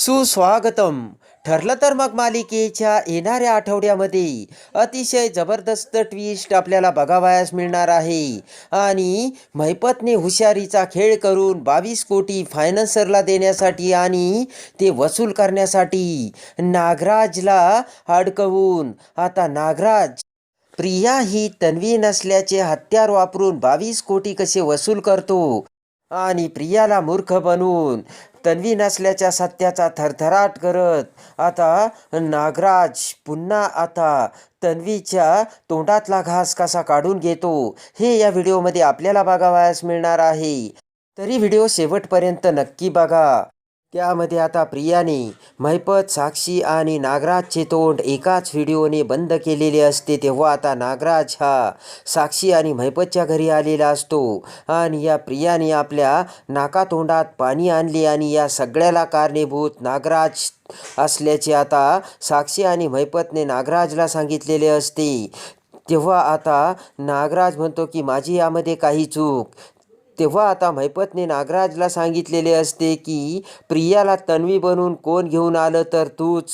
सुस्वागतम. ठरलं तर मग मालिकेच्या येणाऱ्या आठवड्यामध्ये अतिशय जबरदस्त ट्विस्ट आपल्याला बघावयास मिळणार आहे. आणि महिपतने हुशारीचा खेळ करून बावीस कोटी फायनान्सरला देण्यासाठी आणि ते वसूल करण्यासाठी नागराजला अडकवून. आता नागराज प्रिया ही तन्वी नसल्याचे हत्यार वापरून बावीस कोटी कसे वसूल करतो? आणि प्रियाला मूर्ख बनवून तन्वी नसल्याच्या सत्याचा थरथराट करत. आता नागराज पुन्हा आता तन्वीच्या तोंडातला घास कसा काढून घेतो हे या व्हिडिओमध्ये आपल्याला बघावयास मिळणार आहे. तरी व्हिडिओ शेवटपर्यंत नक्की बघा. त्यामध्ये आता प्रियाने महिपत साक्षी आणि नागराजचे तोंड एकाच व्हिडिओने बंद केलेले असते तेव्हा आता नागराज हा साक्षी आणि महिपतच्या घरी आलेला असतो. आणि या प्रियाने आपल्या नाकातोंडात पाणी आणले आणि या सगळ्याला कारणीभूत नागराज असल्याचे आता साक्षी आणि महिपतने नागराजला सांगितलेले असते. तेव्हा आता नागराज म्हणतो की माझी यामध्ये काही चूक तेव्हा आता मैपतने नागराजला सांगितलेले असते की प्रियाला तन्वी बनून कोण घेऊन आलं तर तूच?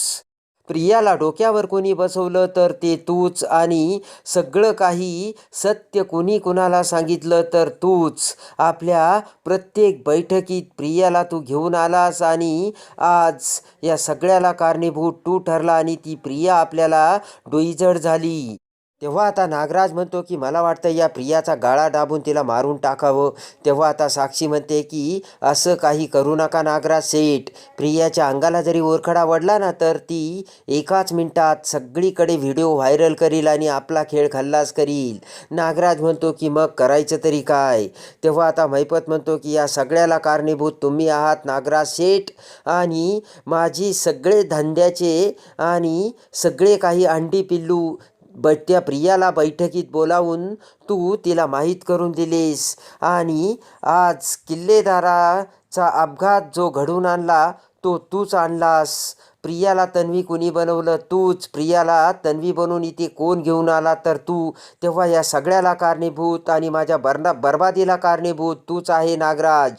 प्रियाला डोक्यावर कोणी बसवलं तर ते तूच? आणि सगळं काही सत्य कोणी कुणाला सांगितलं तर तूच? आपल्या प्रत्येक बैठकीत प्रियाला तू घेऊन आलास आणि आज या सगळ्याला कारणीभूत तू ठरला आणि ती प्रिया आपल्याला डोईजड झाली. तेव्हा आता नागराज म्हणतो की मला वाटतं या प्रियाचा गाळा दाबून तिला मारून टाकावं. तेव्हा आता साक्षी म्हणते की असं काही करू नका नागराज सेठ. प्रियाच्या अंगाला जरी ओरखडा वडला ना तर ती एकाच मिनिटात सगळीकडे व्हिडिओ व्हायरल करील आणि आपला खेळ खल्लास करील. नागराज म्हणतो की मग करायचं तरी काय? तेव्हा आता मैपत म्हणतो की या सगळ्याला कारणीभूत तुम्ही आहात नागराज सेठ. आणि माझी सगळे धंद्याचे आणि सगळे काही अंडी पिल्लू ब त्या प्रियाला बैठकीत बोलावून तू तिला माहीत करून दिलीस. आणि आज किल्लेदाराचा अपघात जो घडून आणला तो तूच आणलास. प्रियाला तन्वी कुणी बनवलं? तूच. प्रियाला तन्वी बनवून इथे कोण घेऊन आला? तर तू. तेव्हा या सगळ्याला कारणीभूत आणि माझ्या बर्ना बर्बादीला कारणीभूत. तूच आहे नागराज.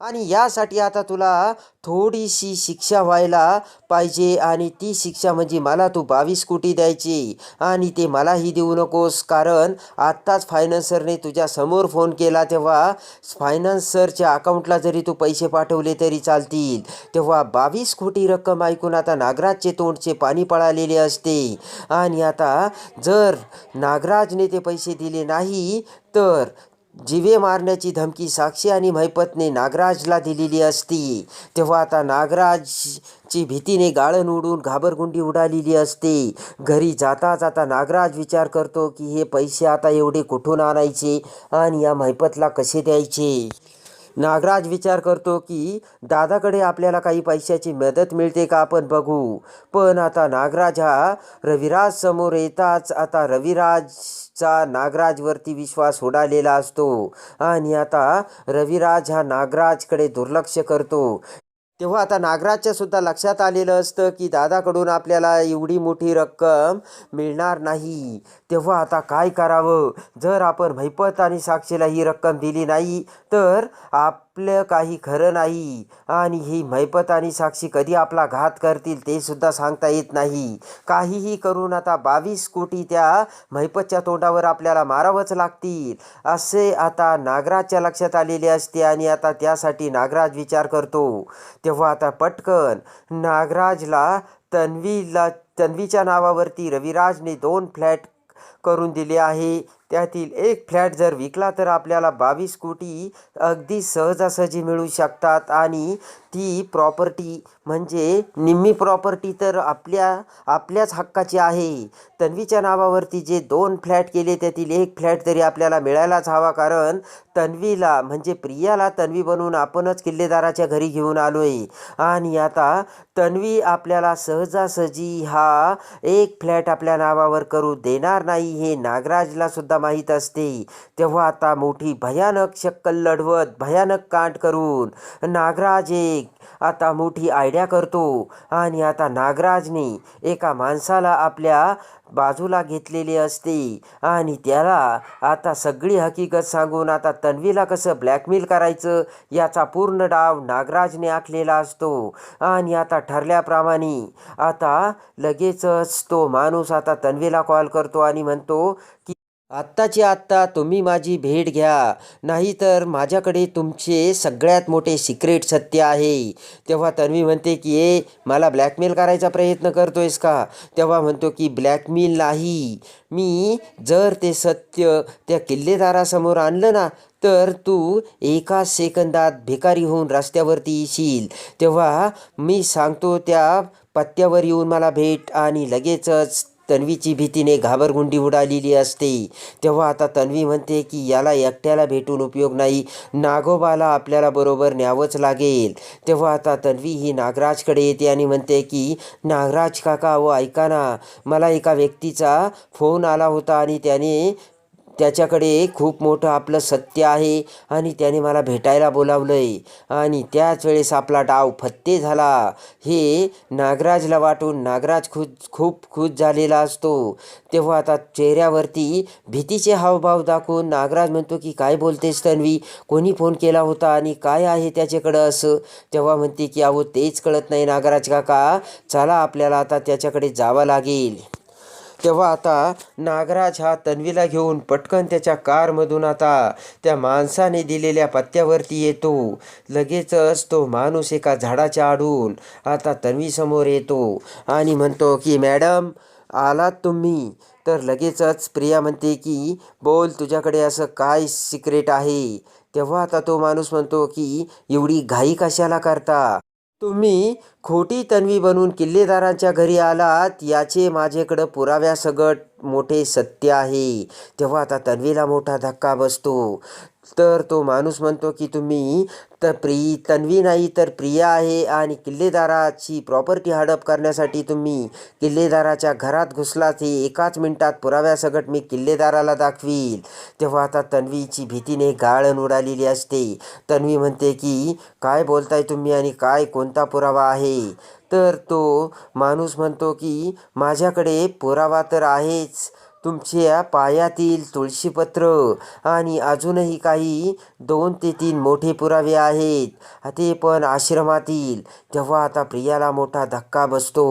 आणि यासाठी आता तुला थोडीशी शिक्षा व्हायला पाहिजे आणि ती शिक्षा म्हणजे मला तू बावीस कोटी द्यायची आणि ते मलाही देऊ नकोस. कारण आत्ताच फायनान्सरने तुझ्या समोर फोन केला तेव्हा फायनान्सरच्या अकाउंटला जरी तू पैसे पाठवले तरी चालतील. तेव्हा बावीस कोटी रक्कम ऐकून आता नागराजचे तोंडचे पाणी पळालेले असते. आणि आता जर नागराजने ते पैसे दिले नाही तर जिवे मारण्याची धमकी साक्षी आणि मैपतने नागराजला दिलेली असती. तेव्हा आता नागराजची भीतीने गाळण उडून घाबरगुंडी उडालेली असते. घरी जाता जाता नागराज विचार करतो की हे पैसे आता एवढे कुठून आणायचे आणि या मैपतला कसे द्यायचे? नागराज विचार करतो की दादाकडे आपल्याला काही पैशाची मदत मिळते का आपण बघू? पण आता नागराज हा रविराज समोर येताच आता रविराजचा नागराजवरती विश्वास उडालेला असतो. आणि आता रविराज हा नागराजकडे दुर्लक्ष करतो. तेव्हा आता नागराजच्या सुद्धा लक्षात आलेलं असतं की दादाकडून आपल्याला एवढी मोठी रक्कम मिळणार नाही. तेव्हा आता काय करावं? जर आपण भैपत आणि साक्षीला ही रक्कम दिली नाही तर आप आपलं काही खरं नाही. आणि ही मैपत आणि साक्षी कधी आपला घात करतील ते सुद्धा सांगता येत नाही. काहीही करून आता बावीस कोटी त्या मैपतच्या तोंडावर आपल्याला मारावंच लागतील. असे आता नागराजच्या लक्षात आलेले असते आणि आता त्यासाठी नागराज विचार करतो. तेव्हा आता पटकन नागराजला तन्वीला तन्वीच्या नावावरती रविराजने दोन फ्लॅट करून दिले आहे. त्यातील एक फ्लॅट जर विकला तर आपल्याला बावीस कोटी अगदी सहजासहजी मिळू शकतात आणि ती प्रॉपर्टी म्हणजे निम्मी प्रॉपर्टी तर आपल्या आपल्याच हक्काची आहे. तन्वीच्या नावावरती जे दोन फ्लॅट केले त्यातील एक फ्लॅट तरी आपल्याला मिळायलाच हवा कारण तन्वीला म्हणजे प्रियाला तन्वी बनवून आपणच किल्लेदाराच्या घरी घेऊन आलो आहे आणि आता तन्वी आपल्याला सहजासहजी हा एक फ्लॅट आपल्या नावावर करू देणार नाही. हे नागराजला सुद्धा माहीत असते. तेव्हा आता मोठी भयानक शक्कल लढवत भयानक कांड करून नागराज एक आता मोठी आयडिया करतो. आणि आता नागराजने एका माणसाला आपल्या बाजूला घेतलेली असते. आणि त्याला आता सगळी हकीकत सांगून आता तन्वीला कसं ब्लॅकमेल करायचं याचा पूर्ण डाव नागराजने आखलेला असतो. आणि आता ठरल्याप्रमाणे आता लगेचच तो माणूस आता तन्वीला कॉल करतो आणि म्हणतो की आत्ताची आत्ता तुम्ही माझी भेट घ्या. नाहीतर माझ्याकडे तुमचे सगळ्यात मोठे सिक्रेट सत्य आहे. तेव्हा तन्वी म्हणते की ए मला ब्लॅकमेल करायचा प्रयत्न करतोयस का? तेव्हा म्हणतो की ब्लॅकमेल नाही. मी जर ते सत्य त्या किल्लेदारासमोर आणलं ना तर तू एका सेकंदात भिकारी होऊन रस्त्यावरती येशील. तेव्हा मी सांगतो त्या पत्त्यावर येऊन मला भेट आणि लगेचच तन्वीची भीतीने घाबरगुंडी उडालेली असते. तेव्हा आता तन्वी म्हणते की याला एकट्याला भेटून उपयोग नाही. नागोबाला आपल्याला बरोबर न्यावंच लागेल. तेव्हा आता तन्वी ही नागराजकडे येते आणि म्हणते की नागराज काका व ऐका ना. मला एका व्यक्तीचा फोन आला होता आणि त्याने त्याच्याकडे खूप मोठं आपलं सत्य आहे. आणि त्याने मला भेटायला बोलावलं आहे आणि त्याच वेळेस आपला डाव फत्ते झाला. हे नागराजला वाटून नागराज खुद खूप खुश झालेला असतो. तेव्हा आता चेहऱ्यावरती भीतीचे हावभाव दाखवून नागराज म्हणतो की काय बोलतेस तन्वी? कोणी फोन केला होता आणि काय आहे त्याच्याकडं असं? तेव्हा म्हणते की अहो तेच कळत नाही नागराज काका. चला आपल्याला आता त्याच्याकडे जावं लागेल. तेव्हा आता नागराज हा तन्वीला घेऊन पटकन त्याच्या कारमधून आता त्या माणसाने दिलेल्या पत्त्यावरती येतो. लगेचच तो माणूस एका झाडाच्या आडून आता तन्वीसमोर येतो आणि म्हणतो की मॅडम आलात तुम्ही? तर लगेचच प्रिया म्हणते की बोल तुझ्याकडे असं काय सिक्रेट आहे? तेव्हा आता तो माणूस म्हणतो की एवढी घाई कशाला करता? तुम्ही खोटी तन्वी बनून किल्लेदारांच्या घरी आलात याचे माझ्याकडं पुराव्यासगट मोठे सत्य आहे. तेव्हा आता तन्वीला मोठा धक्का बसतो. तर तो माणूस म्हणतो की तुम्ही तर प्री तन्वी नाही तर प्रिया आहे आणि किल्लेदाराची प्रॉपर्टी हडप करण्यासाठी तुम्ही किल्लेदाराच्या घरात घुसलात हे एकाच मिनिटात पुराव्यासकट मी किल्लेदाराला दाखवील. तेव्हा आता तन्वीची भीतीने गाळण उडालेली असते. तन्वी म्हणते की काय बोलताय तुम्ही आणि काय कोणता पुरावा आहे? तर तो माणूस म्हणतो की माझ्याकडे पुरावा तर आहेच तुमच्या पायातील तुळशीपत्र आणि अजूनही काही दोन ते तीन मोठे पुरावे आहेत. ते पण आश्रमातील. तेव्हा आता प्रियाला मोठा धक्का बसतो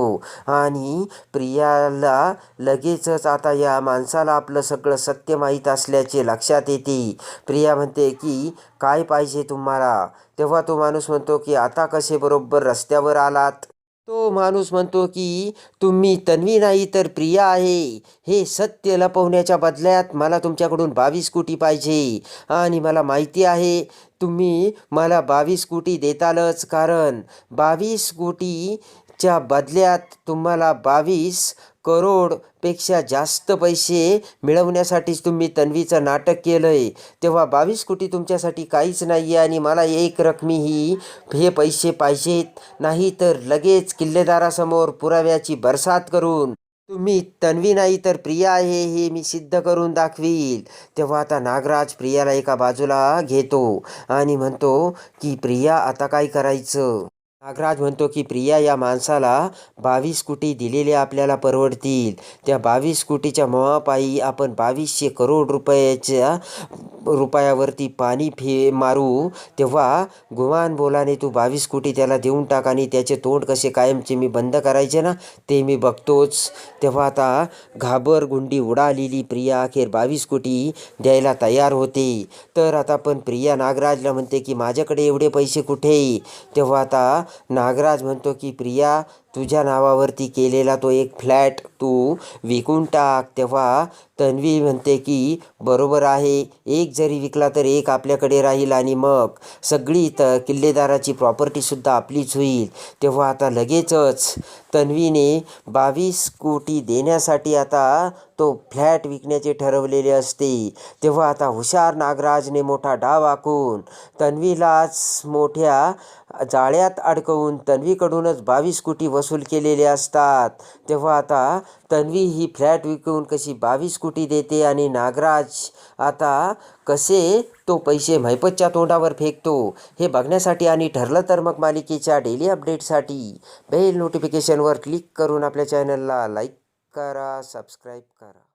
आणि प्रियाला लगेचच आता या माणसाला आपलं सगळं सत्य माहीत असल्याचे लक्षात येते. प्रिया म्हणते की काय पाहिजे तुम्हाला? तेव्हा तो माणूस म्हणतो की आता कसे बरोबर रस्त्यावर आलात? तो माणूस म्हणतो की तुम्ही तन्वी नाही तर प्रिया आहे. हे सत्य लपवण्याच्या बदल्यात मला तुमच्याकडून बावीस कोटी पाहिजे. आणि मला माहिती आहे तुम्ही मला बावीस कोटी देतालच. कारण बावीस कोटीच्या बदल्यात तुम्हाला बावीस करोडपेक्षा जास्त पैसे मिळवण्यासाठीच तुम्ही तन्वीचं नाटक केलं आहे तेव्हा बावीस कोटी तुमच्यासाठी काहीच नाही आहे आणि मला एक रकमी ही हे पैसे पाहिजेत नाही तर लगेच किल्लेदारासमोर पुराव्याची बरसात करून तुम्ही तन्वी नाही तर प्रिया आहे हे मी सिद्ध करून दाखवील. तेव्हा आता नागराज प्रियाला एका बाजूला घेतो आणि म्हणतो की प्रिया आता काय करायचं? नागराज म्हणतो की प्रिया या माणसाला बावीस कोटी दिलेले आपल्याला परवडतील. त्या बावीस कोटीच्या मोहापायी आपण बावीसशे करोड रुपयाच्या रुपयावरती पाणी फे मारू तेव्हा गुमान बोलाने तू बावीस कोटी त्याला देऊन टाक आणि त्याचे तोंड कसे कायमचे मी बंद करायचे ना ते मी बघतोच. तेव्हा आता घाबरगुंडी उडालेली प्रिया अखेर बावीस कोटी द्यायला तयार होते. तर आता पण प्रिया नागराजला म्हणते की माझ्याकडे एवढे पैसे कुठे? तेव्हा आता नागराज म्हणतो की प्रिया तुझ्या नावावरती केलेला तो एक फ्लॅट तू विकून टाक. तेव्हा तन्वी म्हणते की बरोबर आहे एक जरी विकला तर एक आपल्याकडे राहील आणि मग सगळी त किल्लेदाराची प्रॉपर्टीसुद्धा आपलीच होईल. तेव्हा आता लगेचच तन्वीने बावीस कोटी देण्यासाठी आता तो फ्लॅट विकण्याचे ठरवलेले असते. तेव्हा आता हुशार नागराजने मोठा डाव आखून तन्वीलाच मोठ्या जाळ्यात अडकवून तन्वीकडूनच बावीस कोटी वसूल केलेले असतात. तेव्हा आता तन्वी ही फ्लॅट विकून कशी बावीस कोटी देते आणि नागराज आता कसे तो पैसे मैपतच्या तोंडावर फेकतो हे बघण्यासाठी आणि ठरलं तर मग मालिकेच्या डेली अपडेटसाठी बेल नोटिफिकेशनवर क्लिक करून आपल्या चॅनलला लाईक करा सबस्क्राईब करा.